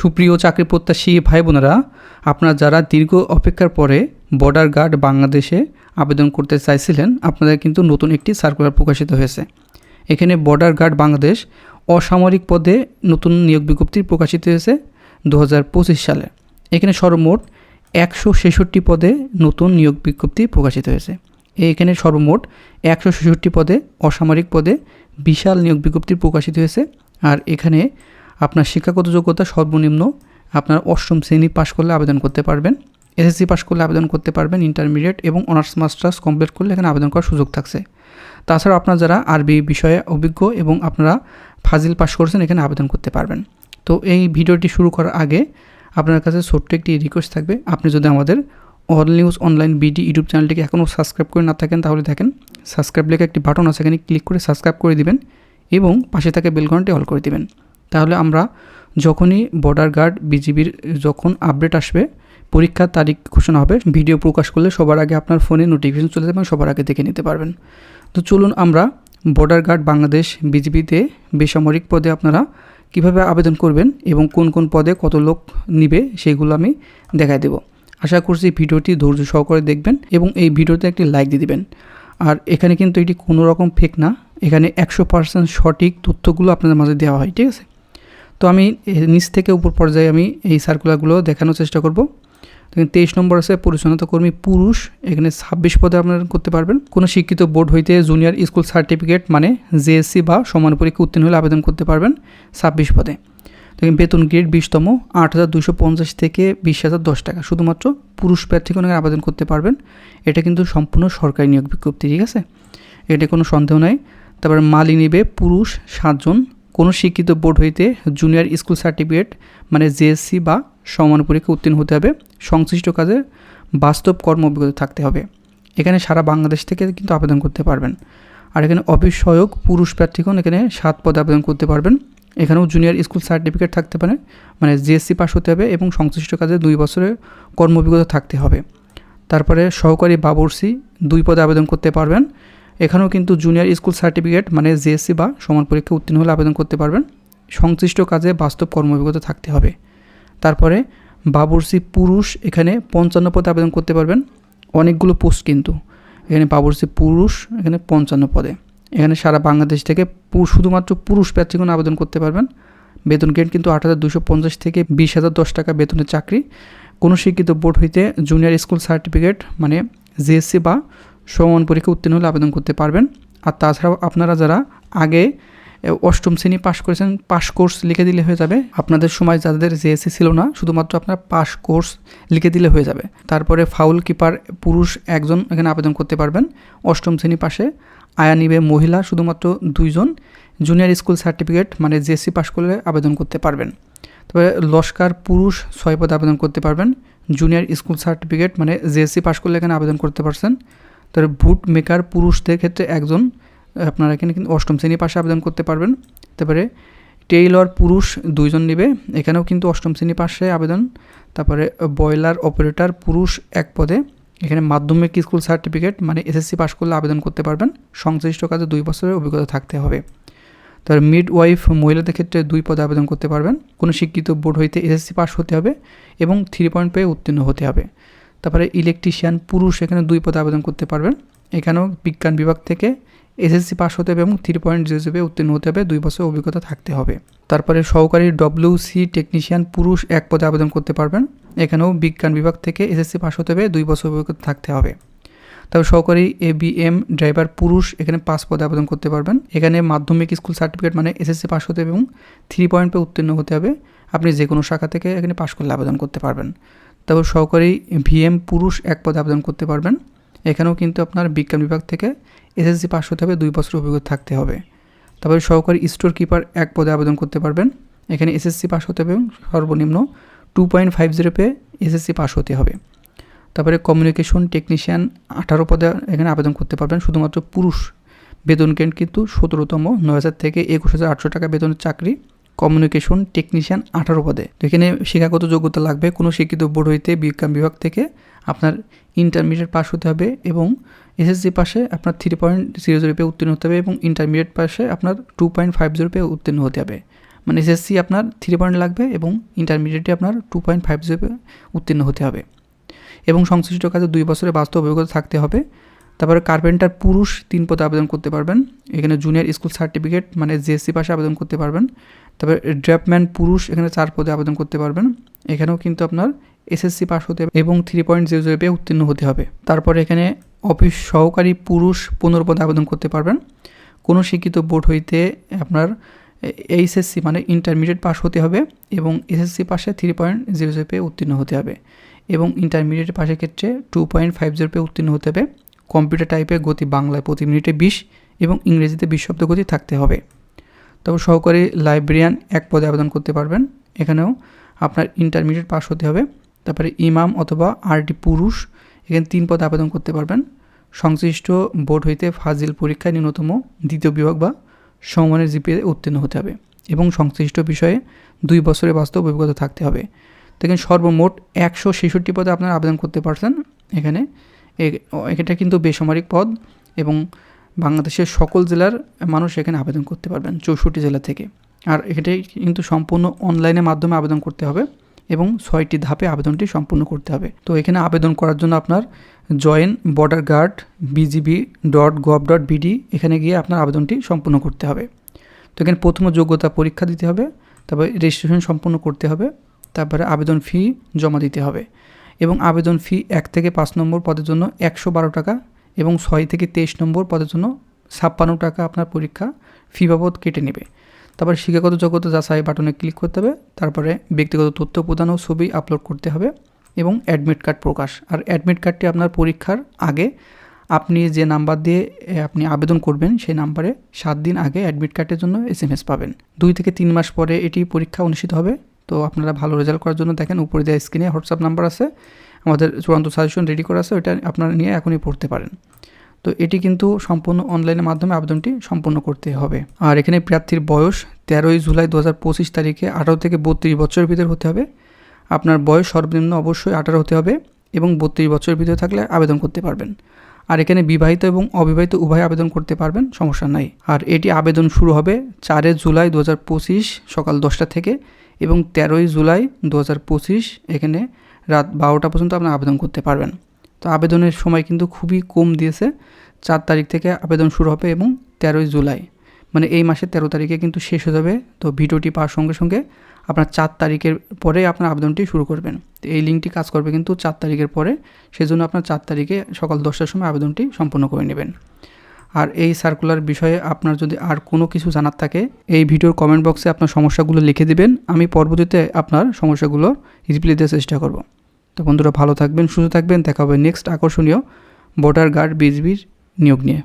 সুপ্রিয় চাকরি প্রত্যাশী ভাই বোনেরা আপনারা যারা দীর্ঘ অপেক্ষার পরে বর্ডার গার্ড বাংলাদেশে আবেদন করতে চাইছিলেন, আপনাদের কিন্তু নতুন একটি সার্কুলার প্রকাশিত হয়েছে। এখানে বর্ডার গার্ড বাংলাদেশ অসামরিক পদে নতুন নিয়োগ বিজ্ঞপ্তি প্রকাশিত হয়েছে দু হাজার পঁচিশ সালে। এখানে সর্বমোট একশো ছেষট্টি পদে নতুন নিয়োগ বিজ্ঞপ্তি প্রকাশিত হয়েছে। এখানে সর্বমোট একশো ছেষট্টি পদে অসামরিক পদে বিশাল নিয়োগ বিজ্ঞপ্তি প্রকাশিত হয়েছে। আর এখানে আপনার শিক্ষাগত যোগ্যতা সর্বনিম্ন আপনার অষ্টম শ্রেণি পাশ করলে আবেদন করতে পারবেন এসএসসি পাশ করলে আবেদন করতে পারবেন ইন্টারমিডিয়েট এবং অনার্স মাস্টার্স কমপ্লিট করলে এখানে আবেদন করার সুযোগ থাকছে। তাছাড়া আপনারা যারা আরবি বিষয়ে অভিজ্ঞ এবং আপনারা ফাজিল পাশ করেছেন, এখানে আবেদন করতে পারবেন। তো এই ভিডিওটি শুরু করার আগে আপনার কাছে ছোট্ট একটি রিকোয়েস্ট থাকবে। আপনি যদি আমাদের all news online BD YouTube চ্যানেলটিকে এখনও সাবস্ক্রাইব করে না থাকেন, তাহলে দেখেন সাবস্ক্রাইব লেখা একটি বাটন আছে, এখানে ক্লিক করে সাবস্ক্রাইব করে দিবেন এবং পাশে থাকে বেলঘন্টি অল করে দিবেন। তাহলে আমরা যখনই বর্ডার গার্ড বিজিবির যখন আপডেট আসবে, পরীক্ষার তারিখ ঘোষণা হবে ভিডিও প্রকাশ করলে সবার আগে আপনার ফোনে নোটিফিকেশন চলে যাবে এবং সবার আগে দেখে নিতে পারবেন। তো চলুন আমরা বর্ডার গার্ড বাংলাদেশ বিজিবিতে বেসামরিক পদে আপনারা কীভাবে আবেদন করবেন এবং কোন কোন পদে কত লোক নিবে সেগুলো আমি দেখাই দেব। আশা করছি ভিডিওটি ধৈর্য সহকারে দেখবেন এবং এই ভিডিওতে একটি লাইক দিয়ে দিবেন। আর এখানে কিন্তু এটি কোনো রকম ফেক না, এখানে একশো পার্সেন্ট সঠিক তথ্যগুলো আপনাদের মাঝে দেওয়া হয়, ঠিক আছে? তো আমি নিচ থেকে উপর পর্যায়ে আমি এই সার্কুলারগুলো দেখানোর চেষ্টা করব। দেখেন তেইশ নম্বর আছে, পরিচ্ছন্নতা কর্মী পুরুষ। এখানে ছাব্বিশ পদে আপনারা করতে পারবেন। কোনো শিক্ষিত বোর্ড হইতে জুনিয়র স্কুল সার্টিফিকেট মানে জেএসসি বা সমান পরীক্ষা উত্তীর্ণ হলে আবেদন করতে পারবেন ছাব্বিশ পদে। দেখেন বেতন গ্রেড বিশতম, আট হাজার দুশো পঞ্চাশ থেকে বিশ হাজার দশ টাকা। শুধুমাত্র পুরুষ প্রার্থীগণ আবেদন করতে পারবেন। এটা কিন্তু সম্পূর্ণ সরকারি নিয়োগ বিজ্ঞপ্তি, ঠিক আছে? এটা কোনো সন্দেহ নাই। তারপরে মালি নিবে পুরুষ সাতজন কোনো শিক্ষিত বোর্ড হইতে জুনিয়র স্কুল সার্টিফিকেট মানে জেএসসি বা সমান পরীক্ষা উত্তীর্ণ হতে হবে। সংশ্লিষ্ট কাজে বাস্তব কর্ম অভিজ্ঞতা থাকতে হবে। এখানে সারা বাংলাদেশ থেকে কিন্তু আবেদন করতে পারবেন। আর এখানে অফিস সহায়ক পুরুষ প্রার্থীগণ এখানে সাত পদে আবেদন করতে পারবেন। এখানেও জুনিয়র স্কুল সার্টিফিকেট থাকতে পারে মানে জিএসসি পাস হতে হবে এবং সংশ্লিষ্ট কাজে দুই বছরের কর্ম অভিজ্ঞতা থাকতে হবে। তারপরে সহকারী বাবরসি দুই পদে আবেদন করতে পারবেন। এখানেও কিন্তু জুনিয়র স্কুল সার্টিফিকেট মানে জেএসসি বা সমান পরীক্ষা উত্তীর্ণ হলে আবেদন করতে পারবেন। সংশ্লিষ্ট কাজে বাস্তব কর্ম অভিজ্ঞতা থাকতে হবে। তারপরে বাবরসি পুরুষ, এখানে পঞ্চান্ন পদে আবেদন করতে পারবেন। অনেকগুলো পোস্ট কিন্তু। এখানে বাবরসি পুরুষ, এখানে পঞ্চান্ন পদে। এখানে সারা বাংলাদেশ থেকে শুধুমাত্র পুরুষ প্রার্থীগণ আবেদন করতে পারবেন। বেতন গ্রেড কিন্তু আট হাজার দুশো পঞ্চাশ থেকে বিশ হাজার দশ টাকা বেতনের চাকরি। কোনো শিক্ষিত বোর্ড হইতে জুনিয়র স্কুল সার্টিফিকেট মানে জিএসসি বা সমান পরীক্ষা উত্তীর্ণ হলে আবেদন করতে পারবেন। আর তাছাড়াও আপনারা যারা আগে অষ্টম শ্রেণি পাশ করেছেন পাস কোর্স লিখে দিলে হয়ে যাবে। আপনাদের সময় যাদের জেএসসি ছিল না, শুধুমাত্র আপনার পাস কোর্স লিখে দিলে হয়ে যাবে। তারপরে ফাউল কিপার পুরুষ একজন এখানে আবেদন করতে পারবেন। অষ্টম শ্রেণি পাশে আয়া নিবে মহিলা, শুধুমাত্র দুইজন। জুনিয়র স্কুল সার্টিফিকেট মানে জেএসসি পাশ করলে আবেদন করতে পারবেন। তবে লস্কার পুরুষ ছয় পদে আবেদন করতে পারবেন। জুনিয়র স্কুল সার্টিফিকেট মানে জেএসসি পাশ করলে এখানে আবেদন করতে পারছেন। তারপরে বুট মেকার পুরুষদের ক্ষেত্রে একজন, আপনারা এখানে কিন্তু অষ্টম শ্রেণি পাশে আবেদন করতে পারবেন। তারপরে টেইলর পুরুষ দুইজন নেবে, এখানেও কিন্তু অষ্টম শ্রেণি পাশে আবেদন। তারপরে বয়লার অপারেটর পুরুষ এক পদে, এখানে মাধ্যমিক স্কুল সার্টিফিকেট মানে এসএসসি পাশ করলে আবেদন করতে পারবেন। সংশ্লিষ্ট কাজে দুই বছরের অভিজ্ঞতা থাকতে হবে। তারপর মিড ওয়াইফ মহিলাদের ক্ষেত্রে দুই পদে আবেদন করতে পারবেন। কোনো শিক্ষিত বোর্ড হইতে এসএসসি পাশ হতে হবে এবং থ্রি পয়েন্ট পেয়ে উত্তীর্ণ হতে হবে। তারপরে ইলেকট্রিশিয়ান পুরুষ, এখানে দুই পদে আবেদন করতে পারবেন। এখানেও বিজ্ঞান বিভাগ থেকে এসএসসি পাস হতে হবে এবং থ্রি পয়েন্ট জিরো জিরো উত্তীর্ণ হতে হবে। দুই বছর অভিজ্ঞতা থাকতে হবে। তারপরে সহকারী ডব্লিউ সি টেকনিশিয়ান পুরুষ, এক পদে আবেদন করতে পারবেন। এখানেও বিজ্ঞান বিভাগ থেকে এসএসসি পাস হতে হবে। দুই বছর অভিজ্ঞতা থাকতে হবে। তবে সহকারী এ বি এম ড্রাইভার পুরুষ, এখানে পাঁচ পদে আবেদন করতে পারবেন। এখানে মাধ্যমিক স্কুল সার্টিফিকেট মানে এসএসসি পাস হতে হবে এবং থ্রি পয়েন্ট পেয়ে উত্তীর্ণ হতে হবে। আপনি যে কোনো শাখা থেকে এখানে পাশ করলে আবেদন করতে পারবেন। তারপর সহকারী ভিএম পুরুষ এক পদে আবেদন করতে পারবেন। এখানেও কিন্তু আপনার বিজ্ঞান বিভাগ থেকে এসএসসি পাস হতে হবে, দুই বছর অভিজ্ঞতা থাকতে হবে। তারপরে সহকারী স্টোর কিপার এক পদে আবেদন করতে পারবেন। এখানে এসএসসি পাস হতে হবে সর্বনিম্ন টু পয়েন্ট ফাইভ জিরো পেয়ে এসএসসি পাস হতে হবে। তারপরে কমিউনিকেশন টেকনিশিয়ান আঠারো পদে এখানে আবেদন করতে পারবেন। শুধুমাত্র পুরুষ বেতন কেন্দ্র কিন্তু সতেরোতম, নয় হাজার থেকে একুশ হাজার আটশো টাকা বেতনের চাকরি। কমিউনিকেশন টেকনিশিয়ান আঠারো পদে। এখানে শিক্ষাগত যোগ্যতা লাগবে, কোনো শিক্ষিত বোর্ড হইতে বিজ্ঞান বিভাগ থেকে আপনার ইন্টারমিডিয়েট পাস হতে হবে এবং এসএসসি পাশে আপনার থ্রি পয়েন্ট জিরো জিরো পে উত্তীর্ণ হতে হবে এবং ইন্টারমিডিয়েট পাশে আপনার টু পয়েন্ট ফাইভ জিরো পে উত্তীর্ণ হতে হবে। মানে এসএসসি আপনার থ্রি পয়েন্ট লাগবে এবং ইন্টারমিডিয়েটে আপনার টু পয়েন্ট ফাইভ জিরো পেয়ে উত্তীর্ণ হতে হবে। এবং সংশ্লিষ্ট কাজে দুই বছরের বাস্তব অভিজ্ঞতা থাকতে হবে। তারপরে কার্পেন্টার পুরুষ তিন পদে আবেদন করতে পারবেন। এখানে জুনিয়র স্কুল সার্টিফিকেট মানে জেএসসি পাশে আবেদন করতে পারবেন। তারপরে ড্রাফটম্যান পুরুষ এখানে চার পদে আবেদন করতে পারবেন। এখানেও কিন্তু আপনার এসএসসি পাস হতে হবে এবং থ্রি পয়েন্ট জিরো জিরো পেয়ে উত্তীর্ণ হতে হবে। তারপরে এখানে অফিস সহকারী পুরুষ পনেরো পদে আবেদন করতে পারবেন। কোনো শিক্ষিত বোর্ড হইতে আপনার এইচএসসি মানে ইন্টারমিডিয়েট পাস হতে হবে এবং এসএসসি পাশে থ্রি পয়েন্ট জিরো জিরো পেয়ে উত্তীর্ণ হতে হবে এবং ইন্টারমিডিয়েট পাশের ক্ষেত্রে টু পয়েন্ট ফাইভ জিরো পেয়ে উত্তীর্ণ হতে হবে। কম্পিউটার টাইপের গতি বাংলায় প্রতি মিনিটে বিশ এবং ইংরেজিতে বিশ শব্দ গতি থাকতে হবে। তারপর সহকারী লাইব্রেরিয়ান এক পদে আবেদন করতে পারবেন। এখানেও আপনার ইন্টারমিডিয়েট পাস হতে হবে। তারপরে ইমাম অথবা আরটি পুরুষ, এখানে তিন পদে আবেদন করতে পারবেন। সংশ্লিষ্ট বোর্ড হইতে ফাজিল পরীক্ষায় ন্যূনতম দ্বিতীয় বিভাগ বা সমমানের জিপিএ উত্তীর্ণ হতে হবে এবং সংশ্লিষ্ট বিষয়ে দুই বছরের বাস্তব অভিজ্ঞতা থাকতে হবে। দেখেন সর্বমোট একশো ছেষট্টি পদে আপনারা আবেদন করতে পারছেন। এখানে এটা কিন্তু বেসামরিক পদ এবং বাংলাদেশের সকল জেলার মানুষ এখানে আবেদন করতে পারবেন, চৌষট্টি জেলা থেকে। আর এটাই কিন্তু সম্পূর্ণ অনলাইনের মাধ্যমে আবেদন করতে হবে এবং ছয়টি ধাপে আবেদনটি সম্পূর্ণ করতে হবে। তো এখানে আবেদন করার জন্য আপনার join border guard BGB dot gov dot BD এখানে গিয়ে আপনার আবেদনটি সম্পূর্ণ করতে হবে। তো এখানে প্রথম যোগ্যতা পরীক্ষা দিতে হবে, তারপরে রেজিস্ট্রেশন সম্পূর্ণ করতে হবে, তারপরে আবেদন ফি জমা দিতে হবে এবং আবেদন ফি এক থেকে পাঁচ নম্বর পদের জন্য একশো বারো টাকা এবং ছয় থেকে তেইশ নম্বর পদের জন্য ছাপ্পান্ন টাকা আপনার পরীক্ষা ফি বাবদ কেটে নেবে। তারপর শিক্ষাগত যোগ্যতা যাচাই বাটনে ক্লিক করতে হবে, তারপরে ব্যক্তিগত তথ্য প্রদান ও ছবি আপলোড করতে হবে এবং অ্যাডমিট কার্ড প্রকাশ। আর অ্যাডমিট কার্ডটি আপনার পরীক্ষার আগে আপনি যে নাম্বার দিয়ে আপনি আবেদন করবেন সেই নাম্বারে সাত দিন আগে অ্যাডমিট কার্ডের জন্য এস এম এস পাবেন। দুই থেকে তিন মাস পরে এটি পরীক্ষা অনুষ্ঠিত হবে। তো আপনারা ভালো রেজাল্ট করার জন্য দেখেন, উপরে দেওয়া স্ক্রিনে হোয়াটসঅ্যাপ নাম্বার আছে। আমাদের চূড়ান্ত সাজেশন রেডি করা আছে, ওইটা আপনারা নিয়ে এখনই পড়তে পারেন। তো এটি কিন্তু সম্পূর্ণ অনলাইনের মাধ্যমে আবেদনটি সম্পূর্ণ করতে হবে। আর এখানে প্রার্থীর বয়স তেরোই জুলাই দু হাজার পঁচিশ তারিখে আঠারো থেকে বত্রিশ বছরের ভিতরে হতে হবে। আপনার বয়স সর্বনিম্ন অবশ্যই আঠারো হতে হবে এবং বত্রিশ বছরের ভিতরে থাকলে আবেদন করতে পারবেন। আর এখানে বিবাহিত এবং অবিবাহিত উভয় আবেদন করতে পারবেন, সমস্যা নাই। আর এটি আবেদন শুরু হবে চারে জুলাই দু হাজার পঁচিশ সকাল দশটা থেকে এবং তেরোই জুলাই দু হাজার পঁচিশ এখানে রাত বারোটা পর্যন্ত আপনি আবেদন করতে পারবেন। তো আবেদনের সময় কিন্তু খুবই কম দিয়েছে। চার তারিখ থেকে আবেদন শুরু হবে এবং তেরোই জুলাই। মানে এই মাসের তেরো তারিখে কিন্তু শেষ হয়ে যাবে। তো ভিডিওটি পাওয়ার সঙ্গে সঙ্গে আপনার চার তারিখের পরে আপনার আবেদনটি শুরু করবেন। তো এই লিঙ্কটি কাজ করবে কিন্তু চার তারিখের পরে। সেজন্য আপনার চার তারিখে সকাল দশটার সময় আবেদনটি সম্পন্ন করে নেবেন। আর এই সার্কুলার বিষয়ে আপনার যদি আর কোনো কিছু জানার থাকে, এই ভিডিওর কমেন্ট বক্সে আপনার সমস্যাগুলো লিখে দিবেন। আমি পরবর্তীতে আপনার সমস্যাগুলো রিপ্লাই দেওয়ার চেষ্টা করব। তো বন্ধুরা ভালো থাকবেন, সুস্থ থাকবেন। দেখা হবে নেক্সট আকর্ষণীয় ভোটার গার্ড বিজবির নিয়োগ নিয়ে।